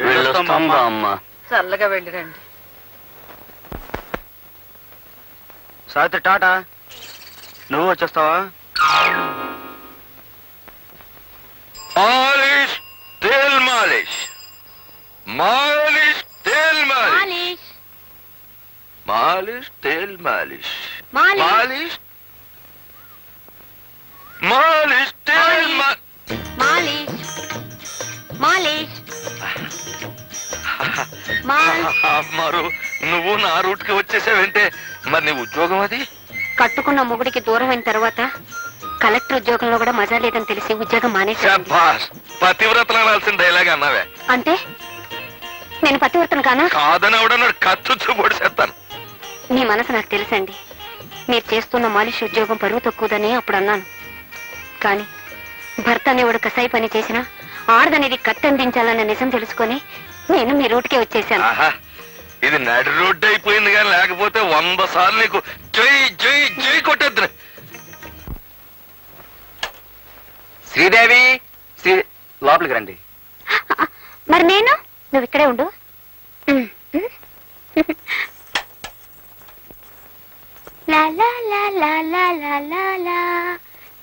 వెళ్ళొస్తాం రా అమ్మా. చల్లగా వెళ్ళిరండి. సావిత్రి టాటా నువ్వు వచ్చేస్తావా? మాలిష్ తేల్ మాలిష్. మాలిష్ తేల్ మాలిష్. మాలిష్. తేల్ మాలిష్. మాలిష్. మాలిష్. తేల్ మరు నువ్వు నా రూట్కి వచ్చేసావంటే మరి నీ ఉద్యోగం అది? కట్టుకున్న మొగుడికి దూరం అయిన తర్వాత కలెక్టర్ ఉద్యోగంలో కూడా మజా లేదని తెలిసి ఉద్యోగం మానేశాను. శభాష్ పతివ్రతలు అనాల్సిన డైలాగ్ అన్నావే. అంటే? నేను పతివర్తను కానా? కాదని ఎవడన్నాడు? కత్తుచ్చు పొడిసేస్తాను మీ మనసు నాకు తెలుసండి. మీరు చేస్తున్న మాలిష్ ఉద్యోగం పరువు తక్కువదని అప్పుడు అన్నాను. కానీ భర్త అనేవాడు కసాయి పని చేసినా ఆడదనేది కత్తందించాలన్న నిజం తెలుసుకొని నేను మీ రూట్కే వచ్చేసాను ఆహా ఇది నడి రోడ్డు అయిపోయింది కానీ లేకపోతే వంద సార్లు నీకు జై జై జై కొట్టేద్దు శ్రీదేవి శ్రీ లోపలికి రండి మరి నేను నువ్వు ఇక్కడే ఉండు ఉమ్, ఉమ్. లా లా లా లా లా లా లా లా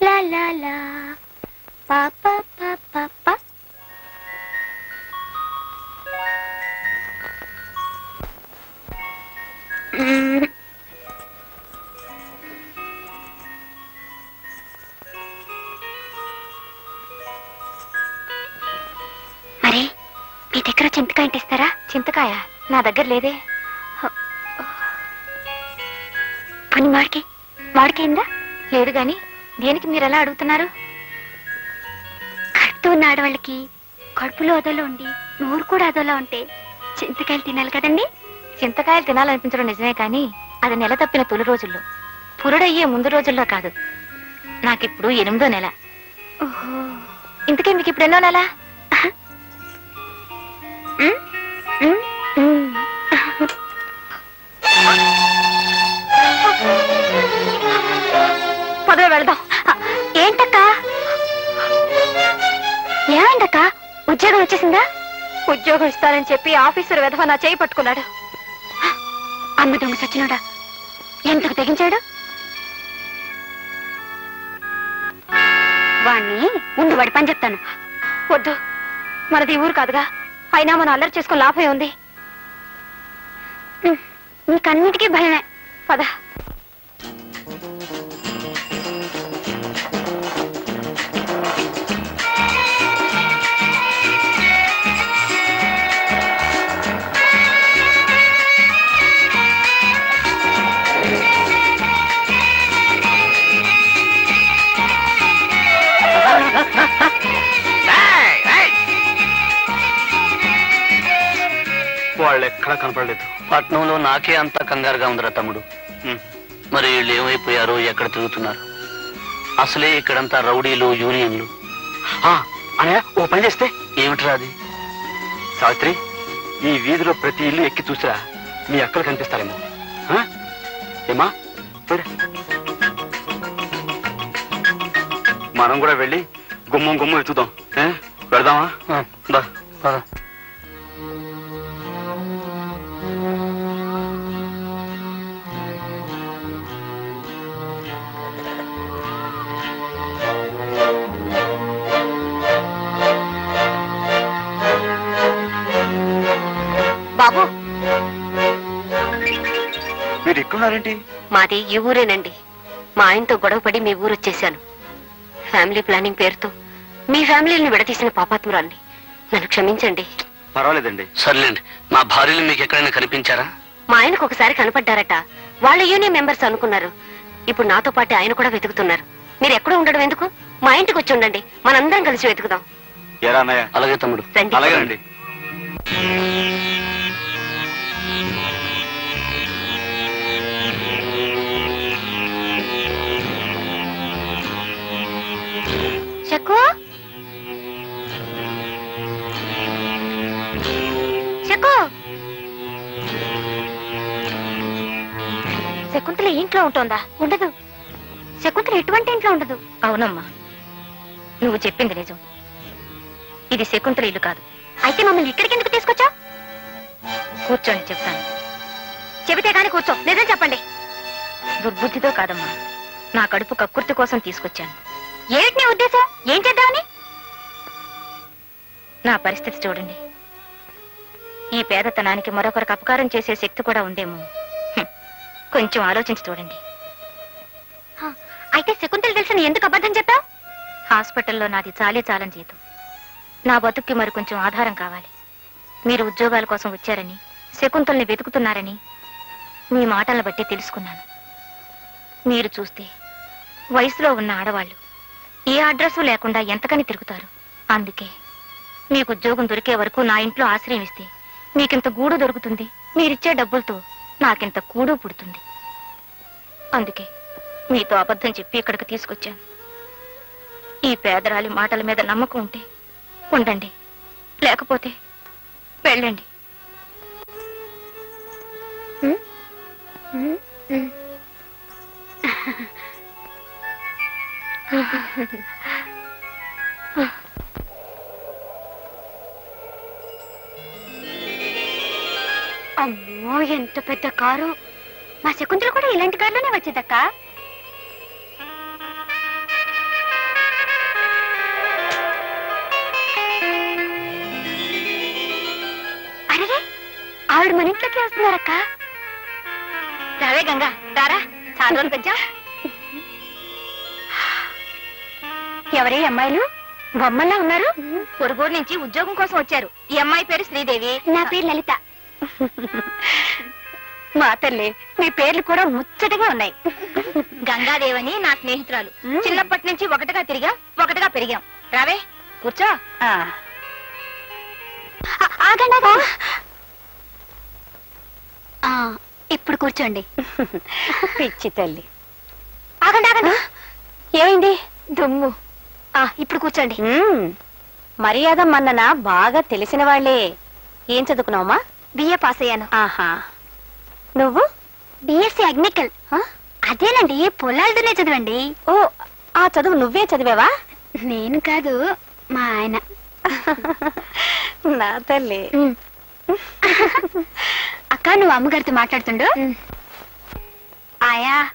లా లా లా పా పా పా పా పా. మరి మీ దగ్గర చింతకాయ అంటే ఇస్తారా చింతకాయ? నా దగ్గర లేదే. పని వాడికి మాడికైందా లేదు గాని దేనికి మీరు ఎలా అడుగుతున్నారు? కడుపుతూ ఉన్న ఆడవాళ్ళకి కడుపులో అదోలో ఉండి నోరు కూడా అదోలా ఉంటే చింతకాయలు తినాలి కదండి? చింతకాయలు తినాలనిపించడం నిజమే కానీ అది నెల తప్పిన తొలి రోజుల్లో. పురుడయ్యే ముందు రోజుల్లో కాదు. నాకిప్పుడు ఎనిమిదో నెల. ఇంతకీ మీకు ఇప్పుడు ఎన్నో నెల. పదవి వెళదాం. ఏంటక్క? ఏమైందక్క? ఉద్యోగం వచ్చేసిందా? ఉద్యోగం ఇస్తానని చెప్పి ఆఫీసర్ విధవ నా చేయి పట్టుకున్నాడు. అమ్మ దొంగ సచ్చినోడా? ఎందుకు తెగించాడు? వాణ్ణి ముందు వాడి పని చెప్తాను. వద్దు. మనది ఊరు కాదుగా. అయినా మనం అల్లరి చేసుకుని లాభమే ఉంది. నీకన్నిటికీ భయమే. పద. పట్నంలో నాకే అంత కంగారుగా ఉందిరా తమ్ముడు. మరి వీళ్ళు ఏమైపోయారో ఎక్కడ తిరుగుతున్నారు? అసలే ఇక్కడంతా రౌడీలు యూనియన్లు. ఆ, ఓ పని చేస్తే? ఏమిట్రా అది? సావిత్రి ఈ వీధిలో ప్రతి ఇల్లు ఎక్కి చూసిరా. మీ అక్కలు కనిపిస్తారేమో. ఆ? ఏమా? మనం కూడా వెళ్ళి గుమ్మం గుమ్మం ఎత్తుదాం ఏ? వెళదామా? బా మీరు ఎక్కడున్నారేంటి మాది ఈ ఊరేనండి. మా ఆయనతో గొడవపడి మీ ఊరు వచ్చేసాను ఫ్యామిలీ ప్లానింగ్ పేరుతో మీ ఫ్యామిలీని విడదీసిన పాపాత్మురాల్ని నన్ను క్షమించండి. పర్వాలేదండి. సర్లేండి. మా భార్యలు మీకు ఎక్కడైనా కనిపించారా? మా ఆయనకు ఒకసారి కనపడ్డారట. వాళ్ళ యూనియన్ మెంబర్స్ అనుకున్నారు. ఇప్పుడు నాతో పాటు ఆయన కూడా వెతుకుతున్నారు. మీరు ఎక్కడో ఉండడం ఎందుకు? మా ఇంటికి వచ్చి ఉండండి. మనందరం కలిసి వెతుకుదాం. ఎరా అన్నయ్య. అలాగే తమ్ముడు. రండి. అలాగేనండి. శకు శకు శకుంతల ఇంట్లో ఉంటుందా? ఉండదు. శకుంతల ఎటువంటి ఇంట్లో ఉండదు? అవునమ్మా. నువ్వు చెప్పింది నిజం. ఇది శకుంతల ఇల్లు కాదు. అయితే మమ్మల్ని ఇక్కడికి ఎందుకు తీసుకొచ్చా కూర్చోండి చెప్తాను. చెబితే కానీ కూర్చో. నిజం చెప్పండి. దుర్బుద్ధితో కాదమ్మా. నా కడుపు కక్కుర్తి కోసం తీసుకొచ్చాను. ఏమిటి నీ ఉద్దేశం? ఏం చేద్దామని? నా పరిస్థితి చూడండి. ఈ పేదతనానికి మరొకరికి అపకారం చేసే శక్తి కూడా ఉందేమో. కొంచెం ఆలోచించి చూడండి. అయితే శకుంతలు తెలిసిన ఎందుకు అబద్ధం చెప్పా హాస్పిటల్లో నాది చాలీ చాలని జీతం. నా బతుక్కి మరి కొంచెం ఆధారం కావాలి. మీరు ఉద్యోగాల కోసం వచ్చారని శకుంతల్ని వెతుకుతున్నారని మీ మాటలను బట్టి తెలుసుకున్నాను. మీరు చూస్తే వయసులో ఉన్న ఆడవాళ్ళు ఏ అడ్రస్సు లేకుండా ఎంతకని తిరుగుతారు? అందుకే. మీకు ఉద్యోగం దొరికే వరకు నా ఇంట్లో ఆశ్రయం ఇస్తే మీకింత గూడు దొరుకుతుంది. మీరిచ్చే డబ్బులతో నాకింత కూడు పుడుతుంది. అందుకే మీతో అబద్ధం చెప్పి ఇక్కడికి తీసుకొచ్చాను. ఈ పేదరాలి మాటల మీద నమ్మకం ఉంటే ఉండండి. లేకపోతే వెళ్ళండి. అమ్మో ఎంత పెద్ద కారు. మా శకుంతలు కూడా ఇలాంటి కారులోనే వచ్చేదక్క. అరే ఆవిడ మన ఇంట్లోకి వస్తున్నారక్క. రావే గంగా రారా చాలా రోజులు ఎవరే అమ్మాయిలు? బొమ్మల్లా ఉన్నారు? పొరుగురు నుంచి ఉద్యోగం కోసం వచ్చారు. ఈ అమ్మాయి పేరు శ్రీదేవి. నా పేరు లలిత. మా తల్లి మీ పేర్లు కూడా ముచ్చటగా ఉన్నాయి. గంగాదేవని నా స్నేహితురాలు. చిన్నప్పటి నుంచి ఒకటిగా తిరిగా ఒకటిగా పెరిగాం. రావే కూర్చో. ఇప్పుడు కూర్చోండి. పిచ్చి తల్లి. ఆగండి ఆగండి. ఏమైంది? దుమ్ము. ఇప్పుడు కూర్చోండి. మర్యాద మన్నన బాగా తెలిసిన వాళ్ళే. ఏం చదువుకున్నావమ్మా? బిఏ పాస్ అయ్యాను. ఆహా. నువ్వు? బిఎస్సి అగ్నికల్ అదేనండి పొలాలతోనే చదవండి. ఓ ఆ చదువు నువ్వే చదివావా? నేను కాదు మా ఆయన. నా తల్లి. అక్క నువ్వు అమ్మగారితో మాట్లాడుతుండు? ఆయా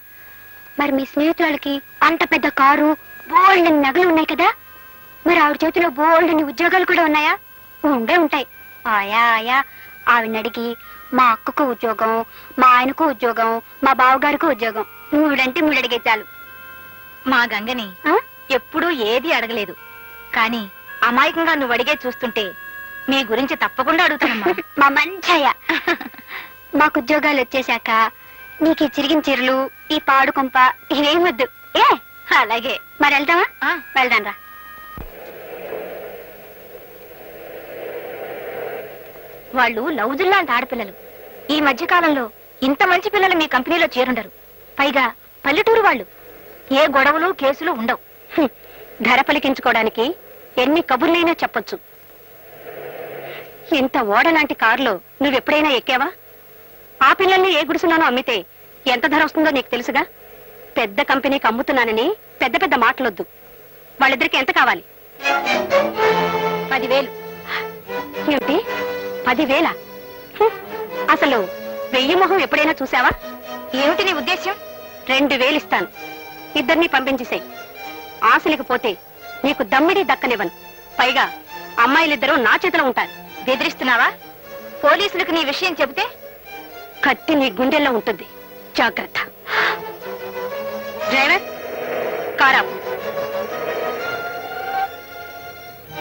మరి మీ స్నేహితురాలకి అంత పెద్ద కారు బోల్డ్ నగలు ఉన్నాయి కదా? మరి ఆవిడ చేతిలో బోల్డ్ ఉద్యోగాలు కూడా ఉన్నాయా? ఉండే ఉంటాయి. ఆయా ఆయా. ఆవిడని అడిగి మా అక్కకు ఉద్యోగం మా ఆయనకు ఉద్యోగం మా బావగారికి ఉద్యోగం. మూడంటే మూడు అడిగే చాలు. మా గంగని? ఎప్పుడూ ఏది అడగలేదు. కానీ అమాయకంగా నువ్వు అడిగే చూస్తుంటే మీ గురించి తప్పకుండా అడుగుతానమ్మా. మా మంచయ్య. మాకు ఉద్యోగాలు వచ్చేశాక నీకు ఈ చిరిగిన చీరలు ఈ పాడు కొంప ఇవేం వద్దు. ఏ? అలాగే. మరి ఆ. వెళ్దాం రా. వాళ్ళు లౌజుల్లాంటి ఆడపిల్లలు. ఈ మధ్య కాలంలో ఇంత మంచి పిల్లలు మీ కంపెనీలో చేరుండరు. పైగా పల్లెటూరు వాళ్ళు. ఏ గొడవలు కేసులు ఉండవు. ధర పలికించుకోవడానికి ఎన్ని కబుర్లైనా చెప్పొచ్చు. ఇంత ఓడలాంటి కారులో నువ్వెప్పుడైనా ఎక్కావా? ఆ పిల్లల్ని ఏ గుడిసులోనో అమ్మితే ఎంత ధర వస్తుందో నీకు తెలుసుగా? పెద్ద కంపెనీకి అమ్ముతున్నానని పెద్ద పెద్ద మాటలొద్దు. వాళ్ళిద్దరికి ఎంత కావాలి? పదివేలు. ఏమిటి? పదివేల. అసలు వెయ్యి మొహం ఎప్పుడైనా చూసావా ఏమిటి నీ ఉద్దేశ్యం? రెండు వేలు ఇస్తాను. ఇద్దరిని పంపించేసాయి. ఆశలకు పోతే నీకు దమ్మిడి దక్కనివ్వను. పైగా అమ్మాయిలిద్దరూ నా చేతిలో ఉంటారు. బెదిరిస్తున్నావా? పోలీసులకు నీ విషయం చెబితే? కత్తి నీ గుండెల్లో ఉంటుంది. జాగ్రత్త. డ్రైవర్? కారా.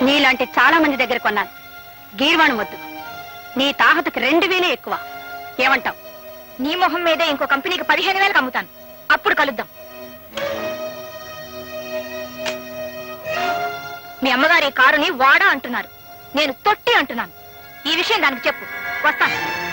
నీలాంటి చాలా మంది దగ్గర కొన్నాను. గీర్వాణం వద్దు. నీ తాహతకు రెండు వేలే ఎక్కువ. ఏమంటావ్? నీ మొహం మీదే ఇంకో కంపెనీకి పదిహేను వేలకు అమ్ముతాను. అప్పుడు కలుద్దాం. మీ అమ్మగారి కారుని వాడా అంటున్నారు. నేను తొట్టి అంటున్నాను. ఈ విషయం దానికి చెప్పు. వస్తాను.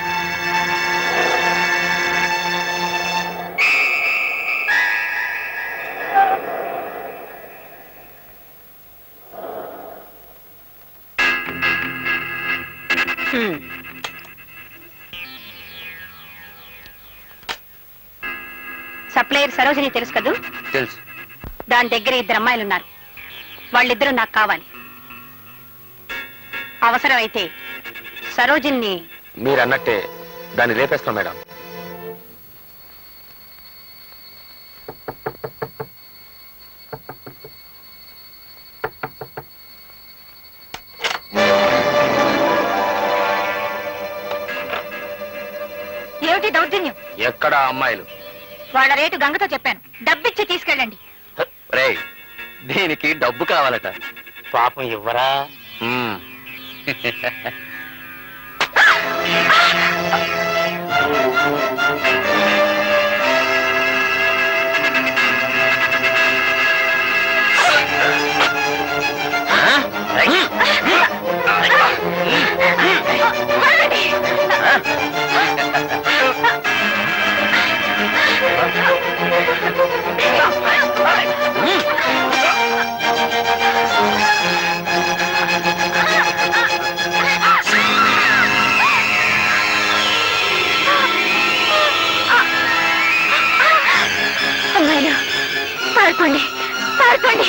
సప్లయర్ సరోజిని తెలుసు కదూ? తెలుసు. దాని దగ్గర ఇద్దరు అమ్మాయిలు ఉన్నారు వాళ్ళిద్దరూ నాకు కావాలి. అవసరమైతే సరోజిని మీరు అన్నట్టే దాన్ని లేపేస్తాం మేడం. ఏమిటి దౌర్జన్యం ఎక్కడ అమ్మాయిలు వాళ్ళ రేటు గంగతో చెప్పాను డబ్బిచ్చి తీసుకెళ్ళండి రే దీనికి డబ్బు కావాలట పాపం ఇవ్వరా మ్మ్. పారిపోండి పారిపోండి.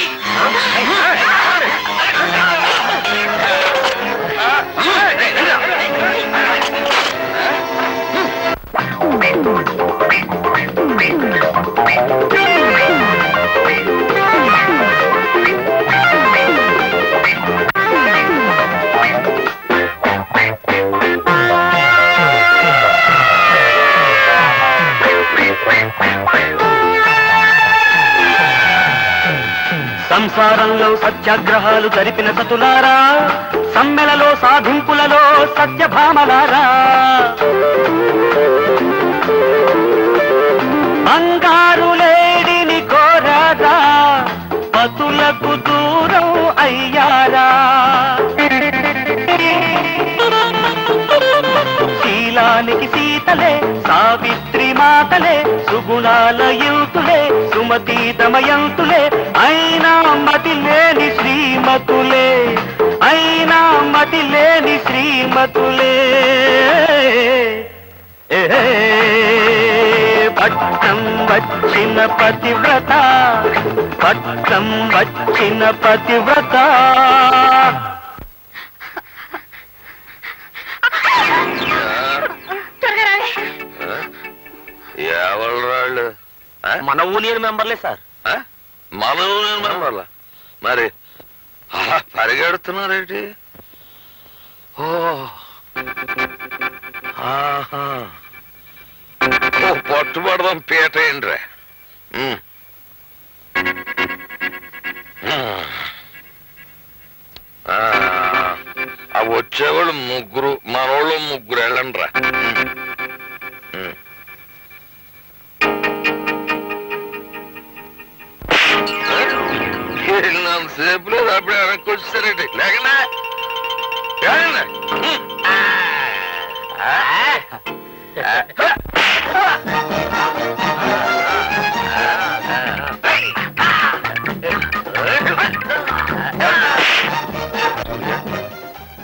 సమ్మెలలో సత్యాగ్రహాలు జరిపిన సతులారా సమ్మెలలో సాధింపులలో సత్యభామలారా. బంగారు లేడిని కోరారా పతులకు దూరం అయ్యారా. శీలానికి సీతలే సావిత్రి మాతలే సుగుణాల యుతులే సుమతీతమయంతులే అయినా మతి లేని శ్రీమతులే అయినా మతి లేని శ్రీమతులే. పట్టం వచ్చిన పతివ్రత పట్టం వచ్చిన పతివ్రత. ఎవరు? మన యూనియన్ మెంబర్లే సార్. మాలో మన మరి అలా పరిగెడుతున్నారేంటి? ఓ. ఓ పట్టుబడదాం పీట ఏంట్రా? వచ్చేవాళ్ళు ముగ్గురు మనోళ్ళు ముగ్గురు వెళ్ళండి రా సేపు లేదు అప్పుడే వెనక్కి వచ్చేసారండి. లేకనా? లేకండి.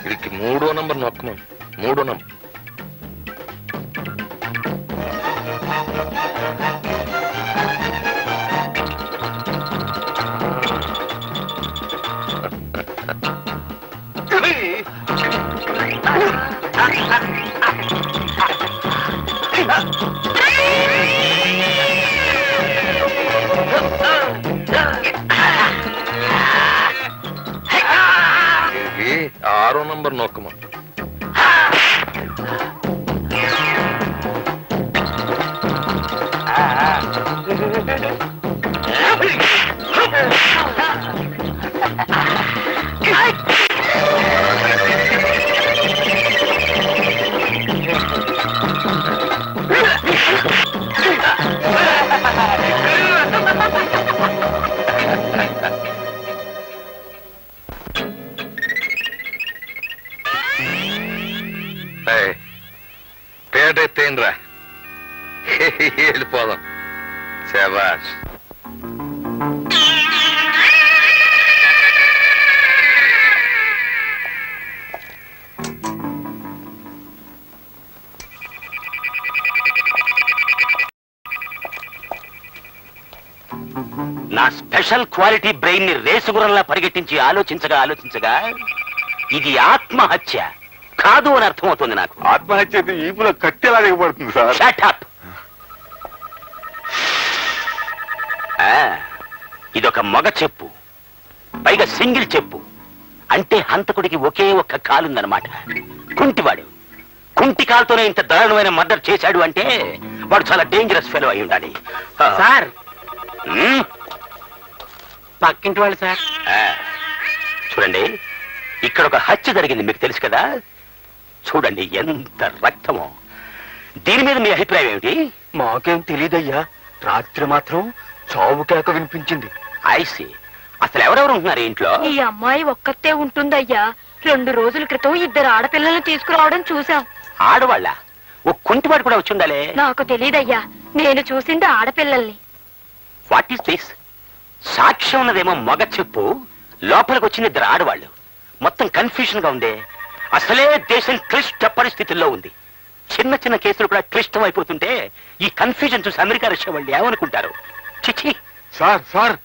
వీడికి మూడో నంబర్ నొక్కమను. మూడో నంబర్. ఆరో నంబర్ నొక్కమను పేట వెళ్ళిపోదాం. శబాష్ నా స్పెషల్ క్వాలిటీ బ్రెయిన్ని రేసుగురంలా పరిగెట్టించి ఆలోచించగా ఆలోచించగా ఇది ఆత్మహత్య. కాదు అని అర్థమవుతుంది నాకు. ఆత్మహత్య అయితే ఈపులో ఎలా దిగబడుతుంది సార్. ఇదొక మగ చెప్పు. పైగా సింగిల్ చెప్పు. అంటే హంతకుడికి ఒకే ఒక్క కాలుందనమాట కుంటివాడు. కుంటి కాలుతోనే ఇంత దారుణమైన మర్డర్ చేశాడు అంటే వాడు చాలా డేంజరస్ ఫెలో అయి ఉండాలి. సార్. పక్కింటి వాళ్ళు సార్. ఆ, చూడండి ఇక్కడ ఒక హత్య జరిగింది మీకు తెలుసు కదా? చూడండి ఎంత రక్తమో. దీని మీద మీ అభిప్రాయం ఏమిటి? మాకేం తెలియదయ్యా రాత్రి మాత్రం చావు కేక వినిపించింది. ఐసి అసలు ఎవరెవరు ఉంటున్నారు ఇంట్లో? ఈ అమ్మాయి ఒక్కతే ఉంటుందయ్యా. రెండు రోజుల క్రితం ఇద్దరు ఆడపిల్లల్ని తీసుకురావడం చూసాం ఆడవాళ్ళ? ఓ కుంటివాడు కూడా వచ్చి ఉండాలి నాకు తెలియదయ్యా నేను చూసింది ఆడపిల్లల్ని. వాట్ ఈస్ దిస్ సాక్ష్యం ఉన్నదేమో మగ చెప్పు. లోపలికి వచ్చిన ఇద్దరు ఆడవాళ్ళు. మొత్తం కన్ఫ్యూజన్గా ఉందే. అసలే దేశం క్లిష్ట పరిస్థితుల్లో ఉంది. చిన్న చిన్న కేసులు కూడా క్లిష్టం అయిపోతుంటే ఈ కన్ఫ్యూజన్ చూసి అమెరికా రష్యా వాళ్ళు ఏమనుకుంటారు? చిచి. సార్ సార్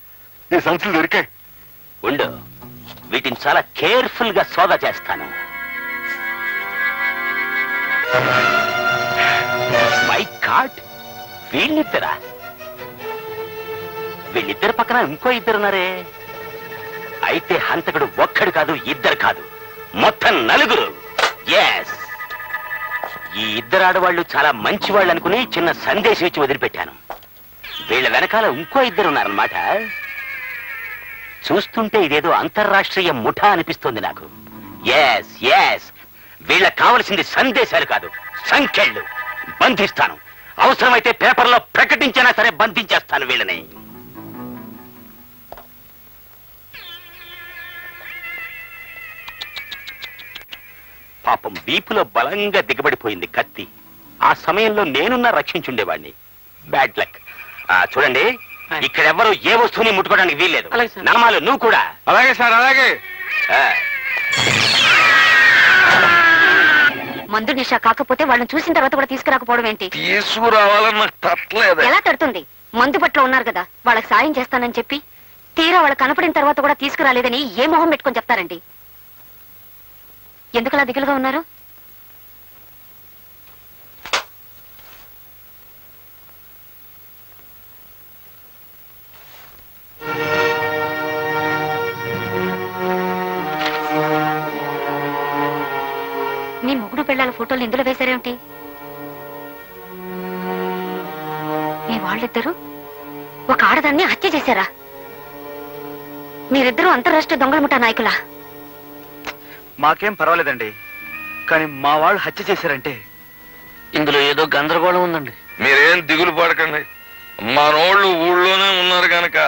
ఈ సంచులు దొరికాయి. ఉండు. వీటిని చాలా కేర్ఫుల్గా సోదా చేస్తాను. మై గాడ్ వీళ్ళిద్దరా? వీళ్ళిద్దరు పక్కన ఇంకో ఇద్దరున్నారే. అయితే హంతకుడు ఒక్కడు కాదు ఇద్దరు కాదు. మొత్తం నలుగురు. ఎస్ ఈ ఇద్దరు ఆడవాళ్ళు చాలా మంచి వాళ్ళు అనుకుని చిన్న సందేశం ఇచ్చి వదిలిపెట్టాను. వీళ్ళ వెనకాల ఇంకో ఇద్దరు ఉన్నారన్నమాట. చూస్తుంటే ఇదేదో అంతర్రాష్ట్రీయ ముఠా అనిపిస్తుంది నాకు. ఎస్ ఎస్ వీళ్ళకి కావలసింది సందేశాలు కాదు సంఖ్యలు. బంధిస్తాను. అవసరమైతే పేపర్లో ప్రకటించినా సరే బంధించేస్తాను వీళ్ళని. పాపం వీపులో బలంగా దిగబడిపోయింది కత్తి. ఆ సమయంలో నేనున్నా రక్షించుండేవాడిని బ్యాడ్ లక్ చూడండి ఇక్కడెవ్వరూ ఏ వస్తువుని ముట్టుకోవడానికి వీల్లేదు. నామాలు నువ్వు కూడా. అలాగే సార్ అలాగే. మందు నిషా కాకపోతే వాళ్ళని చూసిన తర్వాత కూడా తీసుకురాకపోవడం ఏంటి? తీసుకురావాలని నాకు తట్టలేదు ఎలా తడుతుంది? మందు పట్ల ఉన్నారు కదా వాళ్ళకి సాయం చేస్తానని చెప్పి తీరా వాళ్ళకి కనపడిన తర్వాత కూడా తీసుకురాలేదని ఏ మొహం పెట్టుకొని చెప్తారండి? ఎందుకలా దిగులుగా ఉన్నారు? మీ మొగుడు పిల్లల ఫోటోలు ఇందులో వేశారేమిటి? మీ వాళ్ళిద్దరూ ఒక ఆడదాన్ని హత్య చేశారా? మీరిద్దరూ అంతరాష్ట్రీయ దొంగల ముఠా నాయకులా? మాకేం పర్వాలేదండి. కానీ మా వాళ్ళు హత్య చేశారంటే ఇందులో ఏదో గందరగోళం ఉందండి. మీరేం దిగులు పడకండి. మనోళ్ళు ఊళ్ళోనే ఉన్నారు గనక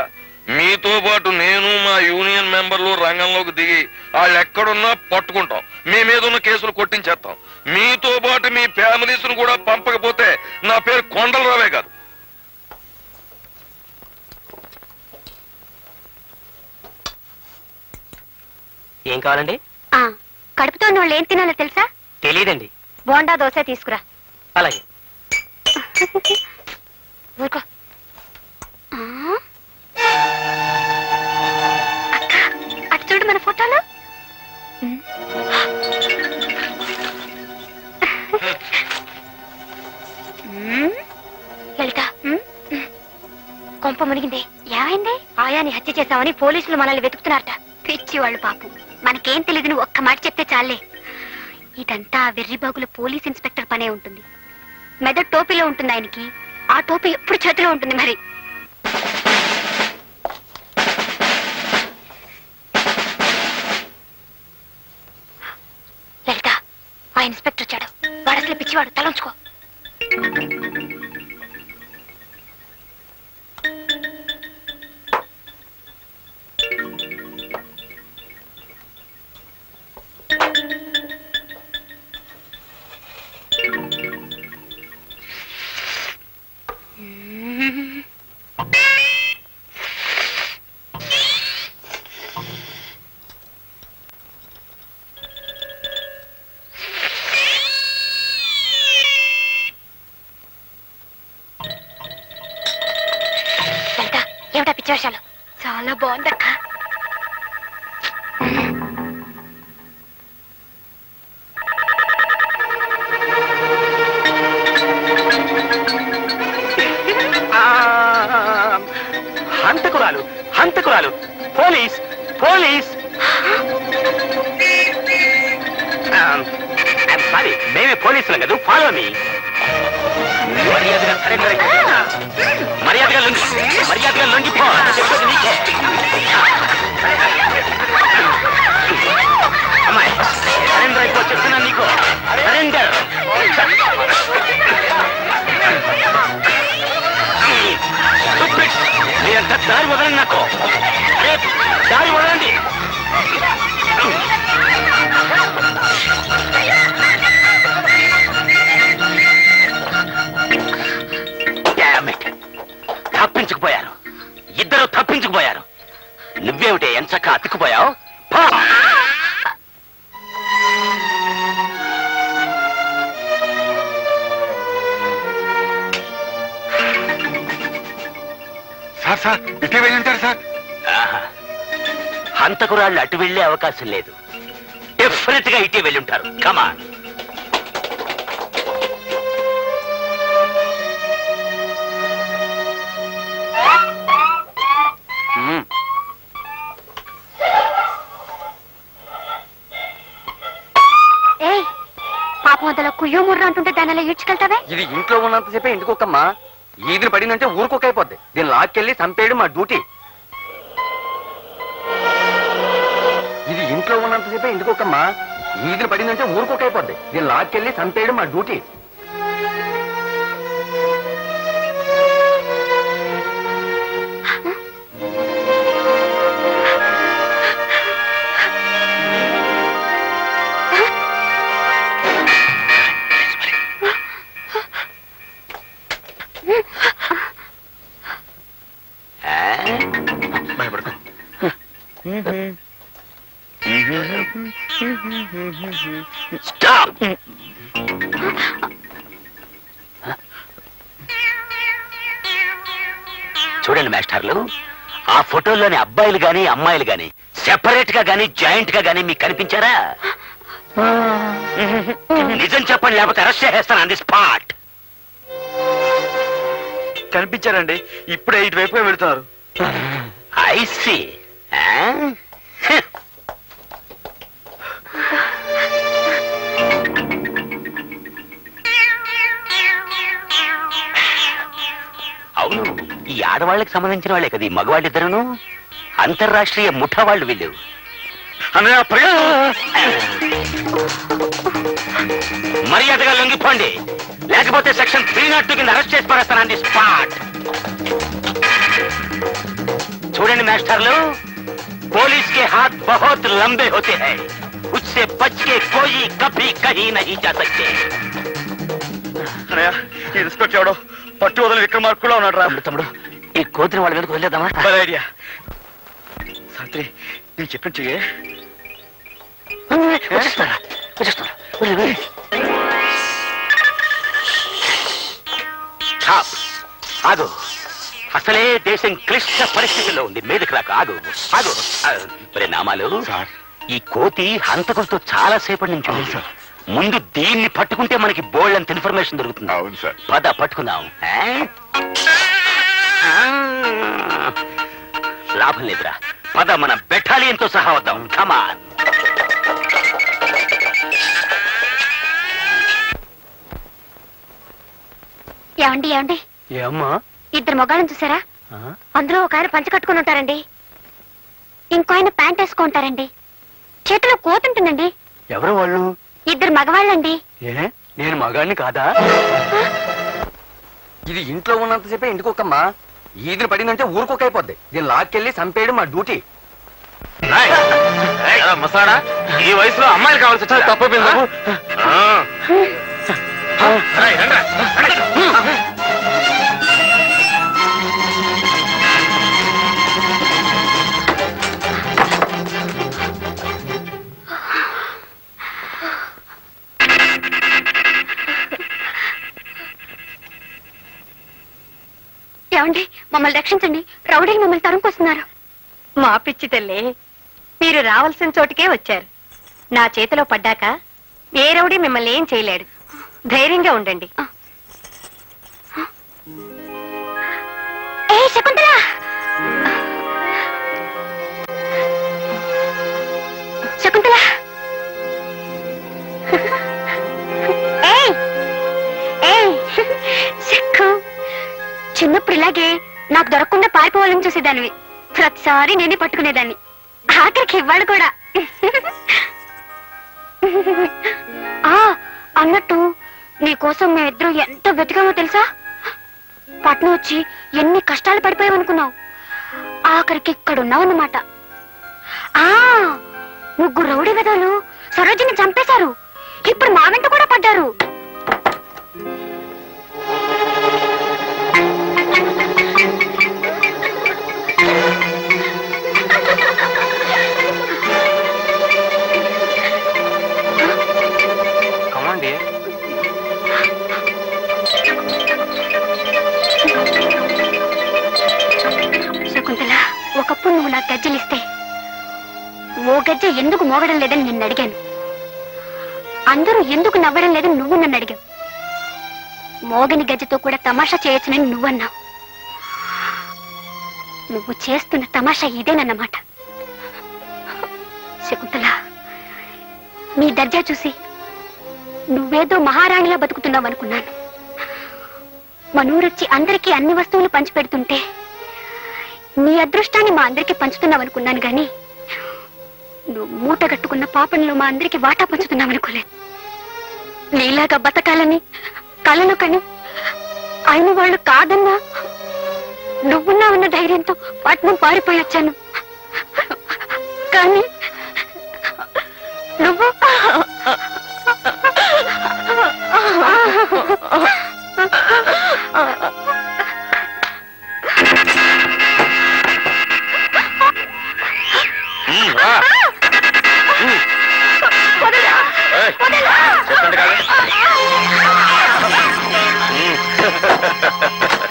మీతో పాటు నేను మా యూనియన్ మెంబర్లు రంగంలోకి దిగి వాళ్ళు ఎక్కడున్నా పట్టుకుంటాం. మీ మీద ఉన్న కేసులు కొట్టించేస్తాం. మీతో పాటు మీ ఫ్యామిలీస్ను కూడా పంపకపోతే నా పేరు కొండలరావే కాదు. ఏం కావాలండి? ఆ, కడుపుతో వాళ్ళు ఏం తినాలో తెలుసా? తెలియదండి బోండా దోశ తీసుకురా. అలాగే. ఊరుకో. ఆ? అక్క, అటు చూడు మన ఫోటోలు. ఉమ్. ఉమ్. లలిత ఉమ్. కొంప మునిగింది. ఏమైంది? ఆయాని హత్య చేశామని పోలీసులు మనల్ని వెతుకుతున్నారట. పిచ్చి వాళ్ళు పాపం. మనకేం తెలియదు నువ్వు ఒక్క మాట చెప్తే చాలే. ఇదంతా వెర్రిబాగుల పోలీస్ ఇన్స్పెక్టర్ పనే ఉంటుంది. మెదడు టోపీలో ఉంటుంది ఆయనకి. ఆ టోపీ ఎప్పుడు చేతిలో ఉంటుంది మరి? లలిత ఆ ఇన్స్పెక్టర్ వచ్చాడు. వాడు అసలు పిచ్చివాడు. తలంచుకో podrán హంతకురాళ్ళు అటు వెళ్ళే అవకాశం లేదు. డెఫినెట్గా ఇటే వెళ్ళుంటారు. కమా ఏయ్ పాపం అందులో కుయ్యో ముర్ర అంటుంటే దాని అలా ఈడ్చుకెళ్తావే? ఇది ఇంట్లో ఉన్నంతసేపే ఇంటికొకమ్మా ఈదిని పడిందంటే ఊరుకోకైపోద్ది దీన్ని లాక్కెళ్ళి చంపేయడం మా డ్యూటీ. పోతమ్మా ఇంటికొకమ్మా పడిందంటే ఊరుకోకైపోద్ది. దీన్ని లాక్కెళ్ళి చంపేయడం మా డ్యూటీ. చూడండి మాస్టర్లు ఆ ఫోటోల్లోని అబ్బాయిలు గాని అమ్మాయిలు గాని సెపరేట్గా గాని జాయింట్గా గాని మీకు కనిపించారా? నిజం చెప్పండి లేకపోతే అరెస్ట్ చేసేస్తాను ఆన్ ది స్పాట్ కనిపించారండి. ఇప్పుడే ఇటువైపుగా వెళ్తున్నారు. ఐ సి ఆడవాళ్ళకి సంబంధించిన వాళ్ళే కదా ఈ మగవాళ్ళిద్దరును అంతర్రాష్ట్రీయ ముఠా వాళ్ళు వీళ్ళు అన్నయ్య ప్రియ మర్యాదగా లొంగిపోండి లేకపోతే సెక్షన్ త్రీ నాట్ టూ కింద అరెస్ట్ చేసి పడేస్తానండి స్పాట్ చూడండి మాస్టర్లు पुलिस के हाथ बहुत लंबे होते हैं उससे बच के कोई कभी कहीं नहीं जा सकते అన్నయ్య ఈ తీసుకొచ్చాడు పట్టు వదల విక్రమార్కులో ఉన్నాడు రా తమ్ముడు తమ్ముడు ఈ కోతిని వాళ్ళ మీదకి వదిలేద్దామా? ఐడియా. సాత్రి నేను చెప్పిన చెయ్యి. వచ్చేస్తారా వచ్చేస్తారా. ఆగు. అసలే దేశం క్లిష్ట పరిస్థితుల్లో ఉంది. మీదకి రాక. ఆగు. ఆగు. మరి నామాలు. ఈ కోతి హంతకులతో చాలా సేపటి నుంచి ఉంది. సార్. ముందు దీన్ని పట్టుకుంటే మనకి బోల్డ్ అంత ఇన్ఫర్మేషన్ దొరుకుతుంది. అవును సార్. పద పట్టుకుందాం. లాభం లేదురా. పద మన బెటాలియన్తో సహా వద్దాం. కమాన్ ఏమండి ఏమండి? ఏమ్మా? ఇద్దరు మొగాళ్ళని చూసారా? అందులో ఒక ఆయన పంచ కట్టుకుని ఉంటారండి. ఇంకో ఆయన ప్యాంట్ వేసుకుంటారండి చేతిలో కోతుంటుందండి ఎవరు వాళ్ళు? ఇద్దరు మగవాళ్ళండి. ఏ? నేను మగాడిని కాదా? ఇది ఇంట్లో ఉన్నంతసేపే ఇంటికొకమ్మా ఈదిని పడిందంటే ఊరుకోకైపోద్ది. దీన్ని లాక్కెళ్ళి చంపేయడం మా డ్యూటీ. మసాడా? ఈ వయసులో అమ్మాయిలు కావాల్సి తప్పపోయింది బాబు. ఏమండి? మమ్మల్ని రక్షించండి. రౌడీలు మమ్మల్ని తరుముకొస్తున్నారు మా పిచ్చి తల్లి మీరు రావాల్సిన చోటికే వచ్చారు. నా చేతిలో పడ్డాక ఏ రౌడీ మిమ్మల్ని ఏం చేయలేడు. ధైర్యంగా ఉండండి. ఇలాగే నాకు దొరకకుండా పారిపోవాలని చూసేదానివి. ప్రతిసారి నేనే పట్టుకునేదాన్ని. ఆఖరికి ఇవ్వాలి కూడా. ఆ అన్నట్టు నీకోసం మేమిద్దరం ఎంత వెతికామో తెలుసా? పట్నం వచ్చి ఎన్ని కష్టాలు పడిపోయావనుకున్నావు ఆఖరికి ఇక్కడున్నావన్నమాట ఆ ముగ్గురు రౌడీ వెదలు సరోజిని చంపేశారు. ఇప్పుడు మా వెంట కూడా పడ్డారు. గజ్జలిస్తే ఓ గజ్జ ఎందుకు మోగడం లేదని నిన్ను అడిగాను. అందరూ ఎందుకు నవ్వడం లేదని నువ్వు నన్ను అడిగావు. మోగని గజ్జతో కూడా తమాషా చేయొచ్చునని నువ్వన్నావు నువ్వు చేస్తున్న తమాషా ఇదేనన్నమాట శకుంతల నీ దర్జా చూసి నువ్వేదో మహారాణిలా బతుకుతున్నావు అనుకున్నాను మనూరొచ్చి అందరికీ అన్ని వస్తువులు పంచిపెడుతుంటే నీ అదృష్టాన్ని మా అందరికి పంచుతున్నావు అనుకున్నాను గాని నువ్వు మూట కట్టుకున్న పాపంలో మా అందరికి వాటా పంచుతున్నావు అనుకోలేదు నీలాగా బతకాలని కలను కని అయిన వాళ్ళు కాదన్నా నువ్వున్నావన్న ధైర్యంతో పట్నం పారిపోయి వచ్చాను. కానీ నువ్వు చెప్పండి కాదు.